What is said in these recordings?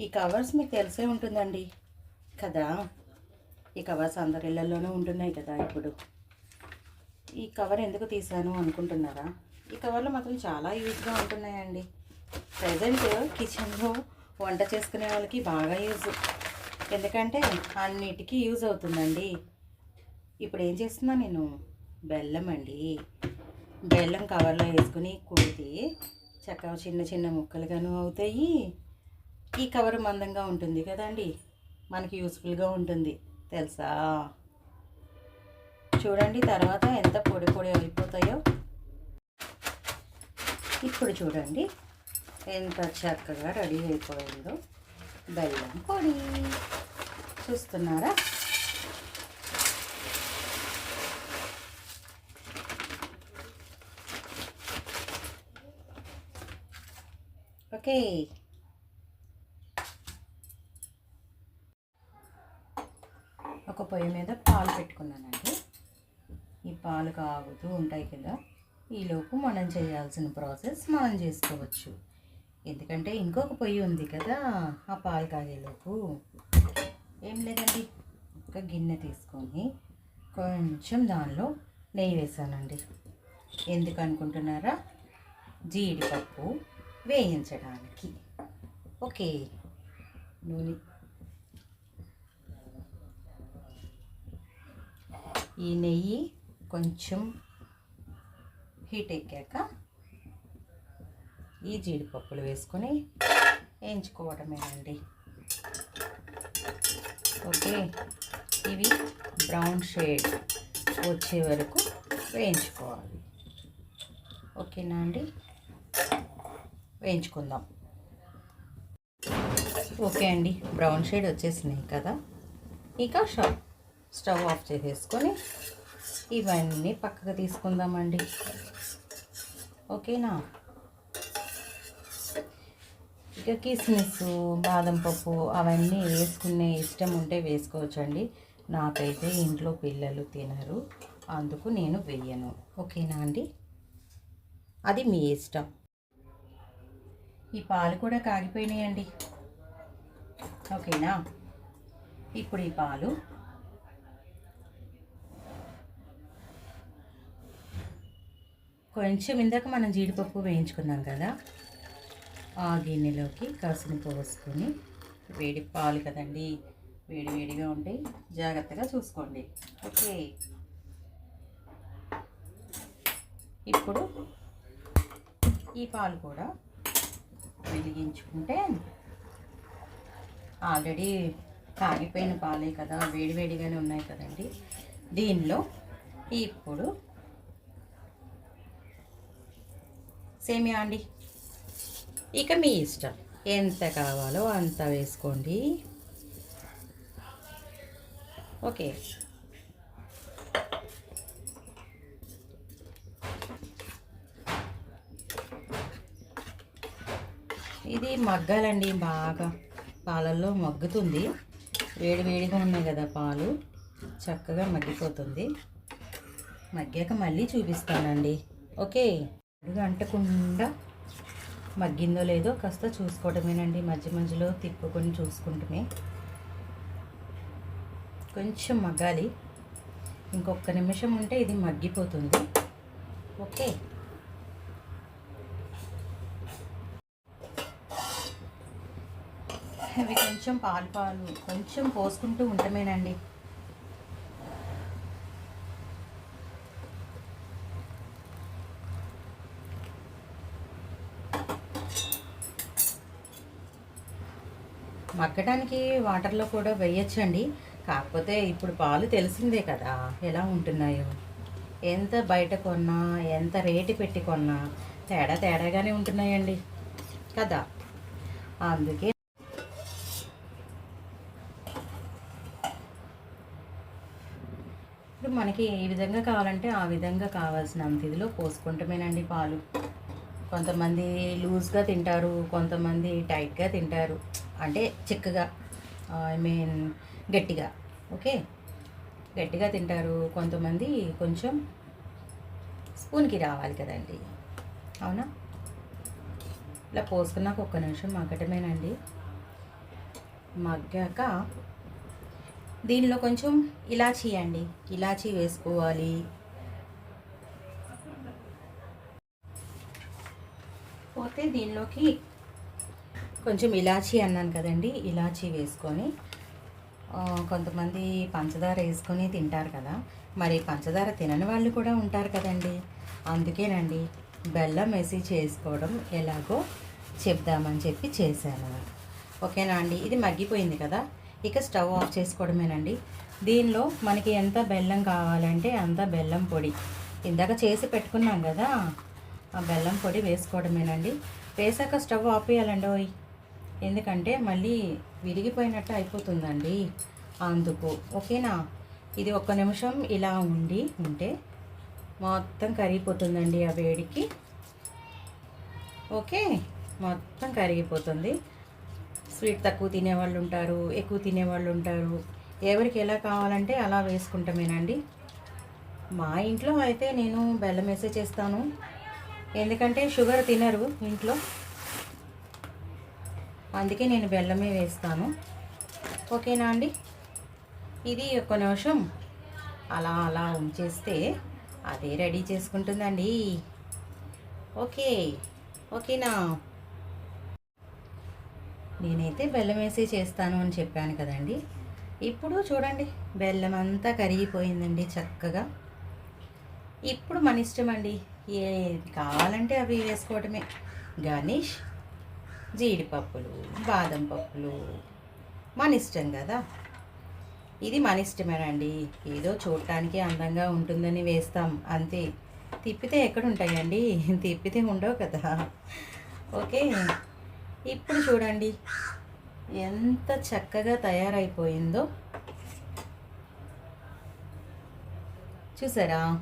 ఈ కవర్స్ మీకు తెలిసే ఉంటుందండి. కదా? ఈ కవర్స్ అందరి ఇళ్ళల్లోనూ ఉంటున్నాయి కదా ఇప్పుడు. ఈ కవర్ ఎందుకు తీసాను అనుకుంటున్నారా? ఈ కవర్లు మాత్రం చాలా యూజ్గా ఉంటున్నాయండి. ప్రజెంట్ కిచెన్లో వంట చేసుకునే వాళ్ళకి బాగా యూజ్. ఎందుకంటే అన్నిటికీ యూజ్ అవుతుందండి. ఇప్పుడు ఏం చేస్తున్నా నేను? బెల్లం అండి. బెల్లం కవర్లో వేసుకుని కుడితే చక్కగా చిన్న చిన్న ముక్కలుగాను అవుతాయి. ఈ కవర్ మందంగా ఉంటుంది కదండి. మనకి యూస్ఫుల్గా ఉంటుంది. తెలుసా? చూడండి తర్వాత ఎంత పొడి పొడి అయిపోతాయో. ఇప్పుడు చూడండి ఎంత చక్కగా రెడీ అయిపోయిందో బెల్లం పొడి. చూస్తున్నారా? ఓకే ఒక పొయ్యి మీద పాలు పెట్టుకున్నానండి. ఈ పాలు కాగుతూ ఉంటాయి కదా ఈలోపు మనం చేయాల్సిన ప్రాసెస్ మనం చేసుకోవచ్చు. ఎందుకంటే ఇంకొక పొయ్యి ఉంది కదా ఆ పాలు కాగేలోపు ఏం లేదండి ఒక గిన్నె తీసుకొని కొంచెం దానిలో నెయ్యి వేసానండి. ఎందుకు అనుకుంటున్నారా? జీడిపప్పు వేయించడానికి. ఓకే నూనె ఈ నెయ్యి కొంచెం హీట్ ఎక్కాక ఈ జీడిపప్పులు వేసుకొని వేయించుకోవటమేనండి ఓకే? ఇవి బ్రౌన్ షేడ్ వచ్చే వరకు వేయించుకోవాలి. ఓకేనా అండి? వేయించుకుందాం. ఓకే అండి. బ్రౌన్ షేడ్ వచ్చేసినాయి కదా? ఇక షాప్ స్టవ్ ఆఫ్ చేసేసుకొని ఇవన్నీ పక్కకు తీసుకుందామండి. ఓకేనా? ఇక కిస్మిస్ బాదం పప్పు అవన్నీ వేసుకునే ఇష్టం ఉంటే వేసుకోవచ్చండి. నాకైతే ఇంట్లో పిల్లలు తినరు అందుకు నేను వెయ్యను ఓకేనా అండి? అది మీ ఇష్టం. ఈ పాలు కూడా కాగిపోయినాయండి. ఓకేనా? ఇప్పుడు ఈ పాలు కొంచెం ఇందాక మనం జీడిపప్పు వేయించుకున్నాం కదా ఆ గిన్నెలోకి కాసిన పోసుకొని వేడి పాలు కదండి వేడి వేడిగా ఉంటాయి. జాగ్రత్తగా చూసుకోండి. ఓకే. ఇప్పుడు ఈ పాలు కూడా వెలిగించుకుంటే ఆల్రెడీ కాగిపోయిన పాలే కదా వేడివేడిగానే ఉన్నాయి కదండి. దీనిలో ఇప్పుడు సేమియా అండి? ఇక మీ ఇష్టం. ఎంత కావాలో అంత వేసుకోండి. ఓకే. ఇది మగ్గాలండి బాగా. పాలల్లో మగ్గుతుంది. వేడి వేడిగా ఉన్నాయి కదా పాలు. చక్కగా మగ్గిపోతుంది. మగ్గాక మళ్ళీ చూపిస్తానండి. ఓకే. అంటకుండా మగ్గిందో లేదో కాస్త చూసుకోవడమేనండి మధ్య మధ్యలో తిప్పుకొని చూసుకుంటమే. కొంచెం మగ్గాలి. ఇంకొక నిమిషం ఉంటే ఇది మగ్గిపోతుంది. ఓకే. అవి కొంచెం పాలు పాలు కొంచెం పోసుకుంటూ ఉంటమేనండి. మగ్గడానికి వాటర్లో కూడా వేయచ్చండి. కాకపోతే ఇప్పుడు పాలు తెలిసిందే కదా ఎలా ఉంటున్నాయో. ఎంత బయట కొన్నా ఎంత రేటు పెట్టి కొన్నా తేడా తేడాగానే ఉంటున్నాయండి. కదా? అందుకే ఇప్పుడు మనకి ఏ విధంగా కావాలంటే ఆ విధంగా కావాల్సిన ఇదిలో పోసుకుంటమేనండి పాలు. కొంతమంది లూజ్గా తింటారు కొంతమంది టైట్గా తింటారు. అంటే చిక్కగా ఐ మీన్ గట్టిగా ఓకే? గట్టిగా తింటారు. కొంతమంది కొంచెం స్పూన్కి రావాలి కదండి. అవునా? ఇలా పోసుకున్నాక ఒక్క నిమిషం మగ్గటమేనండి. మగ్గాక దీనిలో కొంచెం ఇలాచీ అండి. ఇలాచీ వేసుకోవాలి. పోతే దీనిలోకి కొంచెం ఇలాచీ అన్నాను కదండి ఇలాచీ వేసుకొని కొంతమంది పంచదార వేసుకొని తింటారు కదా మరి పంచదార తినని వాళ్ళు కూడా ఉంటారు కదండి. అందుకేనండి బెల్లం వేసి చేసుకోవడం ఎలాగో చెప్దామని చెప్పి చేశాను. ఓకేనా అండి? ఇది మగ్గిపోయింది కదా ఇక స్టవ్ ఆఫ్ చేసుకోవడమేనండి. దీనిలో మనకి ఎంత బెల్లం కావాలంటే అంత బెల్లం పొడి. ఇందాక చేసి పెట్టుకున్నాం కదా ఆ బెల్లం పొడి వేసుకోవడమేనండి. వేసాక స్టవ్ ఆపేయాలండి ఓయ్ ఎందుకంటే మళ్ళీ విరిగిపోయినట్టు అయిపోతుందండి అందుకు. ఓకేనా? ఇది ఒక్క నిమిషం ఇలా ఉండి ఉంటే మొత్తం కరిగిపోతుందండి ఆ వేడికి. ఓకే? మొత్తం కరిగిపోతుంది. స్వీట్ తక్కువ తినేవాళ్ళు ఉంటారు ఎక్కువ తినేవాళ్ళు ఉంటారు. ఎవరికి ఎలా కావాలంటే అలా వేసుకుంటామేనండి. మా ఇంట్లో అయితే నేను బెల్లం వేసే చేస్తాను. ఎందుకంటే షుగర్ తినరు ఇంట్లో. అందుకే నేను బెల్లమే వేస్తాను. ఓకేనా అండి? ఇది ఒక నిమిషం. అలా అలా ఉంచేస్తే అదే రెడీ చేసుకుంటుందండి. ఓకే ఓకేనా? నేనైతే బెల్లం వేసి చేస్తాను అని చెప్పాను కదండి. ఇప్పుడు చూడండి బెల్లం అంతా కరిగిపోయిందండి చక్కగా. ఇప్పుడు మన ఇష్టం అండి ఏది కావాలంటే అవి వేసుకోవటమే. గణేష్ జీడిపప్పులు బాదం పప్పులు. మన ఇష్టం కదా? ఇది మన ఇష్టమేనండి. ఏదో చూడటానికి అందంగా ఉంటుందని వేస్తాం. అంతే. తిప్పితే ఎక్కడ ఉంటాయండి తిప్పితే ఉండవు కదా. ఓకే. ఇప్పుడు చూడండి. ఎంత చక్కగా తయారైపోయిందో. చూసారా?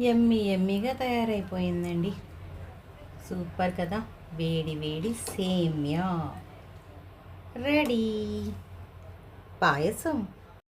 ఎమ్మి ఎమ్మిగా తయారైపోయిందండి. సూపర్ కదా? వేడి వేడి సేమ్యా. రెడీ. పాయసం.